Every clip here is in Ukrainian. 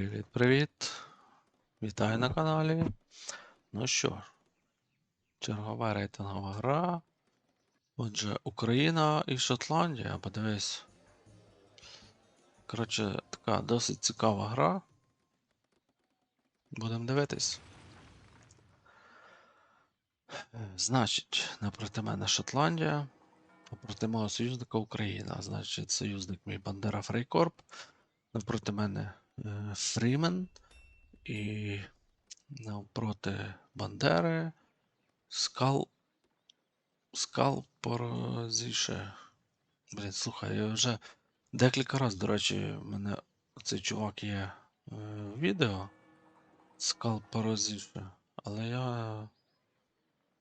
Привіт-привіт. Вітаю на каналі. Ну що чергова рейтингова гра. Отже, Україна і Шотландія, подивись. Коротше, така досить цікава гра. Будемо дивитись. Значить, напроти мене Шотландія, а проти мого союзника Україна. Значить, союзник мій Бандера Фрейкорп. Навпроти мене Фрімен і навпроти Бандери Скал. Скал Порозіше. Блін, слухай, я вже декілька разів, до речі, в мене цей чувак є е, в відео. Скал Порозіше. Але я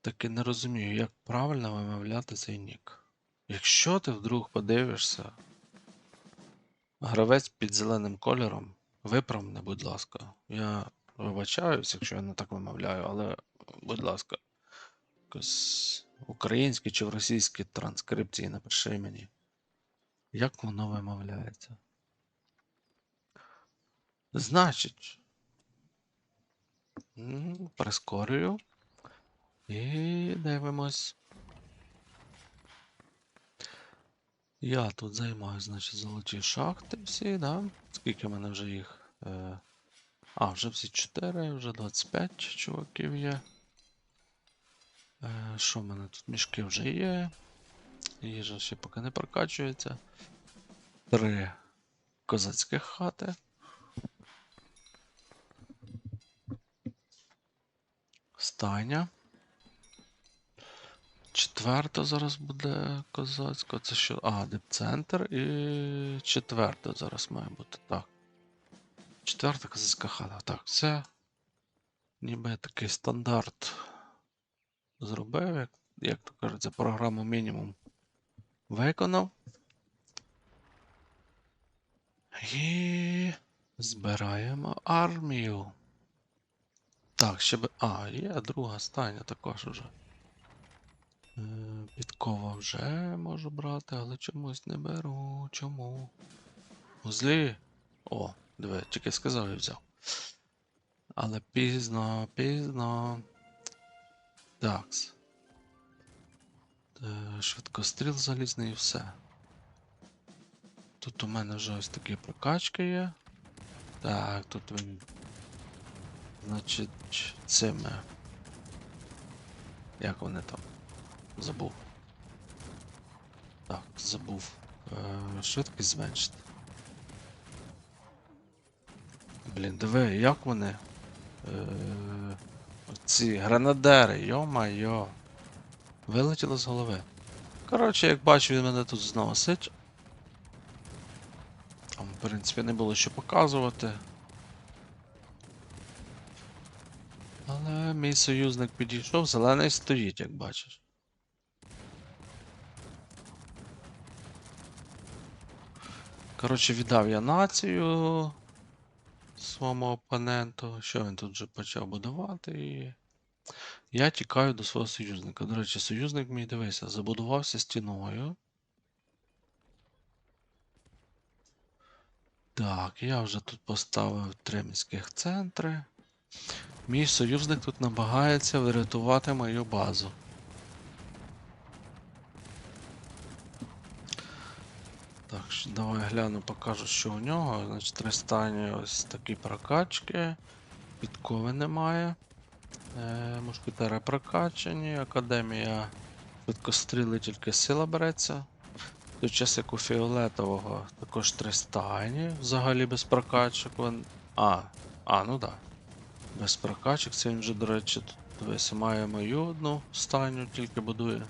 таки не розумію, як правильно вимовляти цей нік. Якщо ти вдруг подивишся, Гравець під зеленим кольором. Виправ мене, будь ласка. Я вибачаюсь, якщо я не так вимовляю, але, будь ласка, якось українські чи в російській транскрипції напиши мені. Як воно вимовляється? Значить. Прискорюю. І дивимось. Я тут займаю, значить, золоті шахти всі, да? Скільки в мене вже їх? Е... А, вже всі 4, вже 25 чуваків є. Е, що в мене тут? Мішки вже є. Їжа ще поки не прокачується. Три козацьких хати. Стайня. Четверта зараз буде козацька. Це що? А, депцентр і четверта зараз має бути. Так. Четверта козацька хата. Так, це. Ніби такий стандарт зробив, як, як то кажеться, програму мінімум виконав. І збираємо армію. Так, ще би. А, є друга стайня також уже. Е, Підкова вже можу брати, але чомусь не беру. Чому? Узлі. О, диви, тільки сказав і взяв. Але пізно, пізно. Такс. Е, Швидкостріл залізний і все. Тут у мене вже ось такі прокачки є. Так, тут він. Значить, цими. Як вони там? Забув. Так, забув. Е, швидкість зменшити. Блін, диви, як вони? Е, ці гранадери, йо-майо. Вилетіло з голови. Коротше, як бачу, він мене тут зносить. Там, в принципі, не було що показувати. Але мій союзник підійшов, зелений стоїть, як бачиш. Коротше, віддав я націю своєму опоненту. Що він тут вже почав будувати і. Я тікаю до свого союзника. До речі, союзник мій дивися, забудувався стіною. Так, я вже тут поставив три міських центри. Мій союзник тут намагається врятувати мою базу. Так, давай гляну, покажу, що у нього. Значить, три стані ось такі прокачки. Підкови немає. Е, мушкетери прокачані, академія швидкостріли тільки сила береться. Той час як у фіолетового також три стайні, взагалі без прокачок. А, а, ну так. Да. Без прокачок. Це він вже, до речі, тут дивися, має мою одну стайню, тільки будує.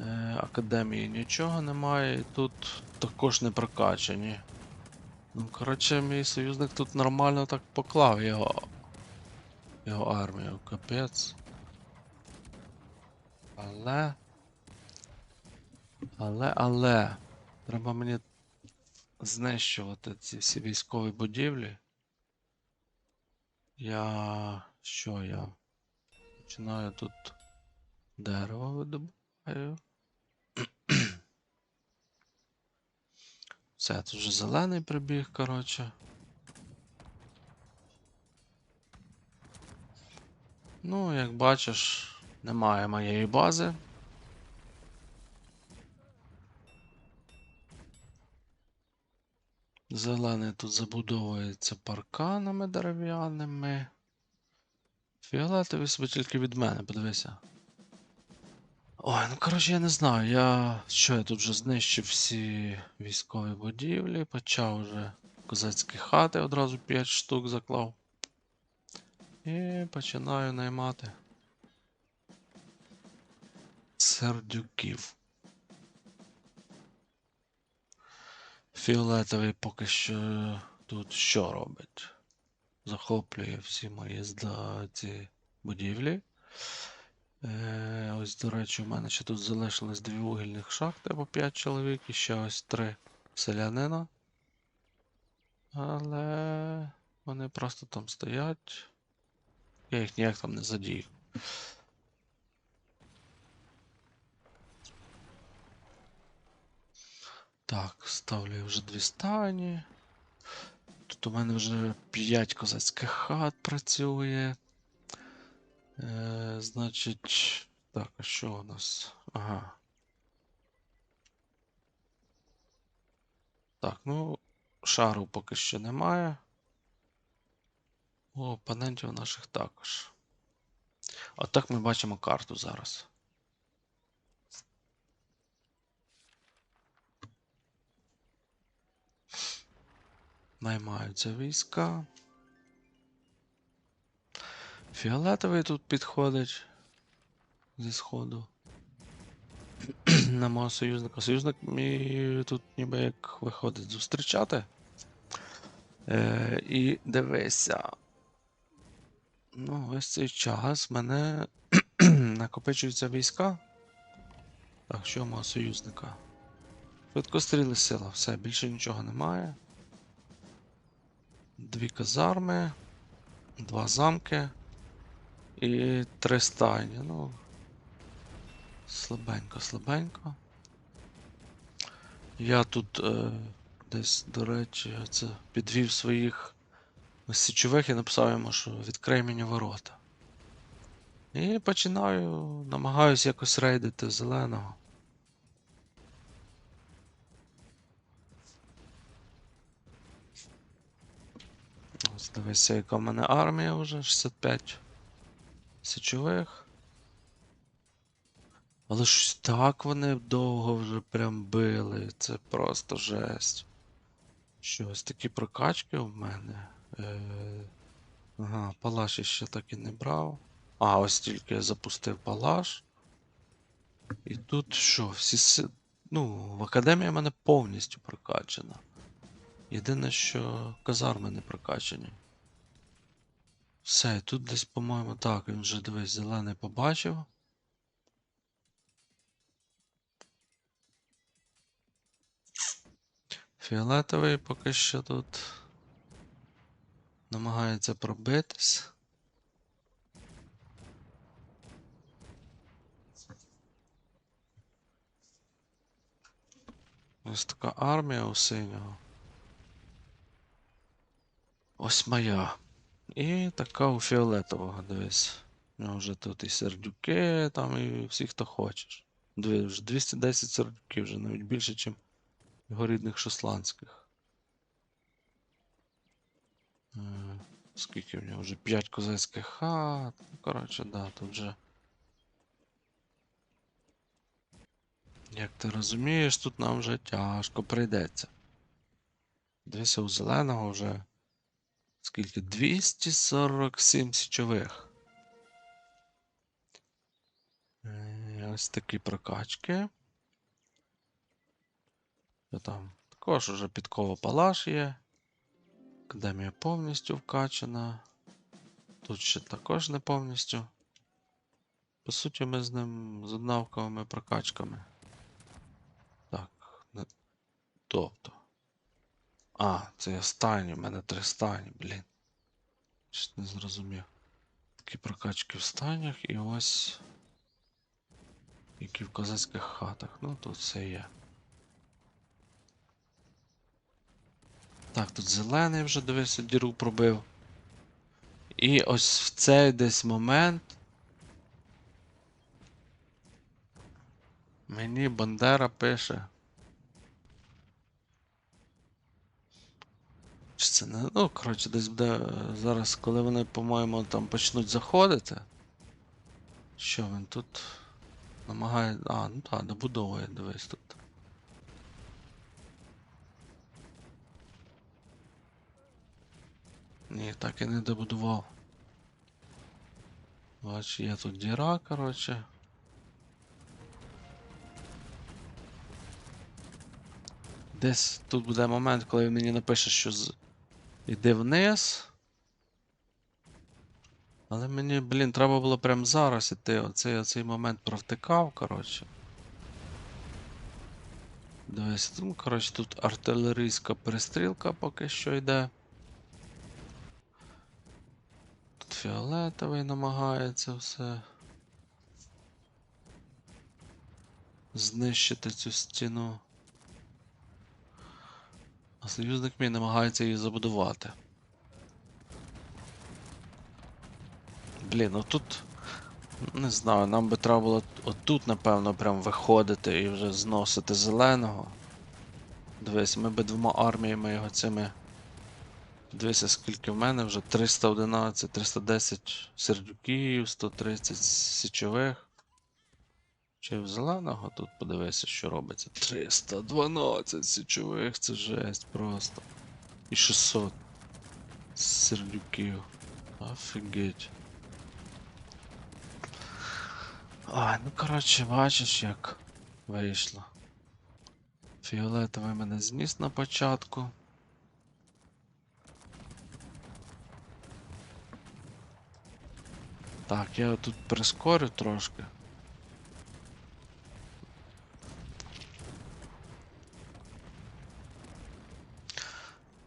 Е, Академії нічого немає, і тут також не прокачані. Ну, коротше, мій союзник тут нормально так поклав його. Його армію, капець. Але. Але, але. Треба мені знищувати ці всі військові будівлі. Я. Що я? Починаю тут дерево видобуваю. Це тут вже зелений прибіг, коротше. Ну, як бачиш, немає моєї бази. Зелений тут забудовується парканами дерев'яними. Фіолетовий собі тільки від мене, подивися. Ой, ну коротше, я не знаю. Я що я тут вже знищив всі військові будівлі, почав вже козацькі хати одразу 5 штук заклав. І починаю наймати сердюків. Фіолетовий поки що тут що робить? Захоплює всі мої ці будівлі. Ось, до речі, у мене ще тут залишилось дві вугільних шахти або 5 чоловік, і ще ось три селянина. Але вони просто там стоять. Я їх ніяк там не задію. Так, ставлю вже дві стані. Тут у мене вже 5 козацьких хат працює. Е, значить. Так, а що у нас? Ага. Так, ну, шару поки що немає. У опонентів наших також. Отак ми бачимо карту зараз. Наймаються війська. Фіолетовий тут підходить зі сходу. На мого союзника. Союзник мій тут ніби як виходить зустрічати. Е, і дивися. Ну, ось цей час мене накопичуються війська. Так, що мого союзника? Швидкостріли сила, все, більше нічого немає. Дві казарми, два замки і три стайні. Ну. Слабенько, слабенько. Я тут е, десь, до речі, це підвів своїх січових і написав йому, що відкрий мені ворота. І починаю, намагаюся якось рейдити зеленого. Ось дивися, яка в мене армія вже 65 січових. Але ж так вони довго вже прям били. Це просто жесть. Що, ось такі прокачки в мене. Е... Ага, палаш я ще так і не брав. А, ось тільки я запустив палаш. І тут що, всі. Ну, в академії в мене повністю прокачана. Єдине, що казарми не прокачані. Все, тут десь, по-моєму, так, він вже дивись, зелений побачив. Фіолетовий поки що тут намагається пробитись. Ось така армія у синього. Ось моя. І така у фіолетового, дивись. У нього вже тут і сердюки, там, і всі, хто хочеш. Диви, 210 сердюків, вже навіть більше, ніж його рідних шотландських. Е, Скільки в нього вже 5 козацьких хат. Ну, коротше, да, тут вже. Як ти розумієш, тут нам вже тяжко прийдеться. Дивися, у зеленого вже. Скільки? 247 січових. Е, Ось такі прокачки. Там? Також уже підкова палаш є. Академія повністю вкачана. Тут ще також не повністю. По суті, ми з ним з однаковими прокачками. Так, не... тобто. А, це я стані, в мене три стані, блін. Щось не зрозумів. Такі прокачки в станях і ось. Які в козацьких хатах. Ну, тут все є. Так, тут зелений вже дивився, діру пробив. І ось в цей десь момент. Мені Бандера пише. Чи це не... Ну, коротше, десь буде е, зараз, коли вони, по-моєму, там почнуть заходити. Що він тут? Намагає... А, ну так, добудовує, дивись тут. Ні, так і не добудував. Бач, є тут діра, коротше. Десь тут буде момент, коли він мені напише, що з... іди вниз. Але мені, блін, треба було прямо зараз іти. Оцей, оцей момент провтикав, коротше. Дивись, ну, коротше, тут артилерійська перестрілка поки що йде. Тут фіолетовий намагається все. Знищити цю стіну. А союзник мій намагається її забудувати. Блін, ну тут. Не знаю, нам би треба було отут, напевно, прям виходити і вже зносити зеленого. Дивись, ми би двома арміями його цими. Дивися, скільки в мене вже 311, 310 сердюків, 130 січових. Чи в зеленого тут подивися, що робиться. 312 січових, це жесть просто. І 600 сердюків. Офігеть. Ай, ну коротше, бачиш, як вийшло. Фіолетовий мене зніс на початку. Так, я тут прискорю трошки.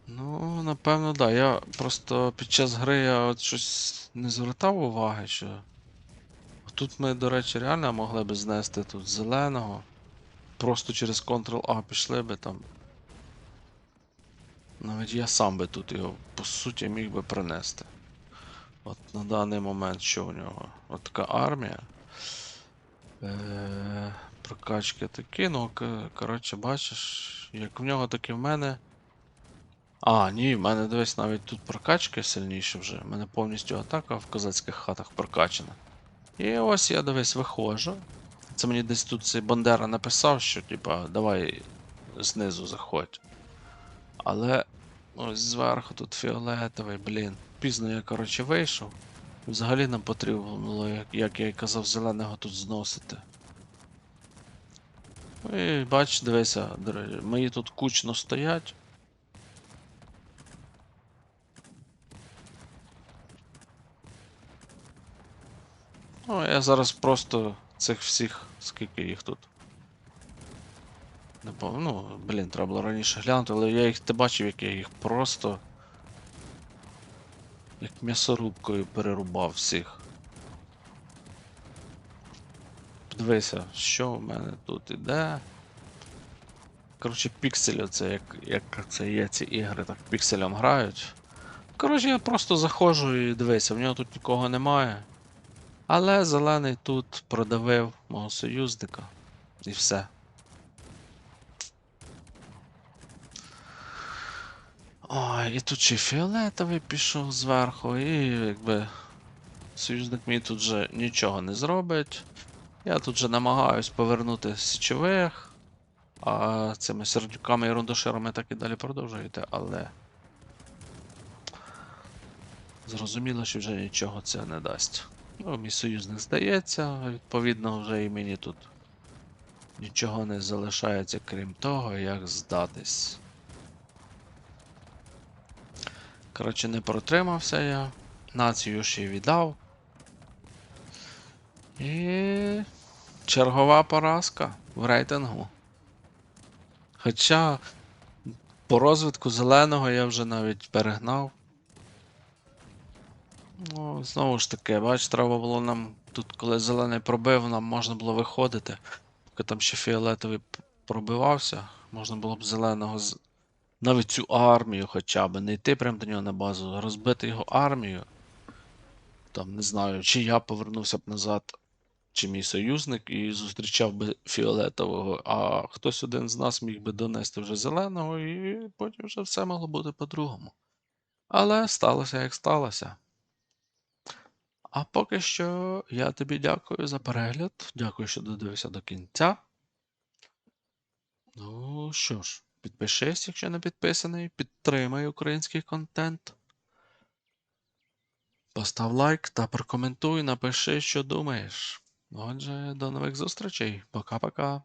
Ну, напевно, да. Я просто під час гри я от щось не звертав уваги, що. Тут ми, до речі, реально могли би знести тут зеленого. Просто через Ctrl-A пішли би там. Навіть я сам би тут його, по суті, міг би принести. От на даний момент що у нього? От така армія. Е- прокачки такі, ну, коротше, бачиш, як в нього, так і в мене. А, ні, в мене дивись, навіть тут прокачки сильніше вже. У мене повністю атака в козацьких хатах прокачана. І ось я дивись виходжу. Це мені десь тут цей Бандера написав, що типа давай знизу заходь. Але ось зверху тут фіолетовий, блін. Пізно я, коротше, вийшов. Взагалі нам потрібно було, як, як я і казав, зеленого тут зносити. І бач, дивися, мої тут кучно стоять. Ну, я зараз просто цих всіх, скільки їх тут. Не пам- Ну, блін, треба було раніше глянути, але я їх не бачив, як я їх просто. Як м'ясорубкою перерубав всіх. Подивися, що в мене тут іде. Коротше, піксель оце, як, як це є ці ігри, так пікселем грають. Коротше, я просто заходжу і дивися, в нього тут нікого немає. Але зелений тут продавив мого союзника. І все. Ой, і тут ще фіолетовий пішов зверху, і якби союзник мій тут вже нічого не зробить. Я тут же намагаюсь повернути січових, а цими сердюками і рундоширами так і далі продовжуєте, але. Зрозуміло, що вже нічого це не дасть. Ну, мій союзник здається, відповідно, вже і мені тут нічого не залишається, крім того, як здатись. Коротше, не протримався я. Націю ще й віддав. І. Чергова поразка в рейтингу. Хоча по розвитку зеленого я вже навіть перегнав. Ну, знову ж таки, бач, треба було нам тут, коли зелений пробив, нам можна було виходити. Поки там ще фіолетовий пробивався, можна було б зеленого. Навіть цю армію хоча б, не йти прямо до нього на базу, розбити його армію. Там, не знаю, чи я повернувся б назад. чи мій союзник і зустрічав би фіолетового, а хтось один з нас міг би донести вже зеленого, і потім вже все могло бути по-другому. Але сталося як сталося. А поки що я тобі дякую за перегляд. Дякую, що додивився до кінця. Ну що ж, підпишись, якщо не підписаний, підтримай український контент. Постав лайк та прокоментуй, напиши, що думаєш. Отже, до нових зустрічей. Пока-пока.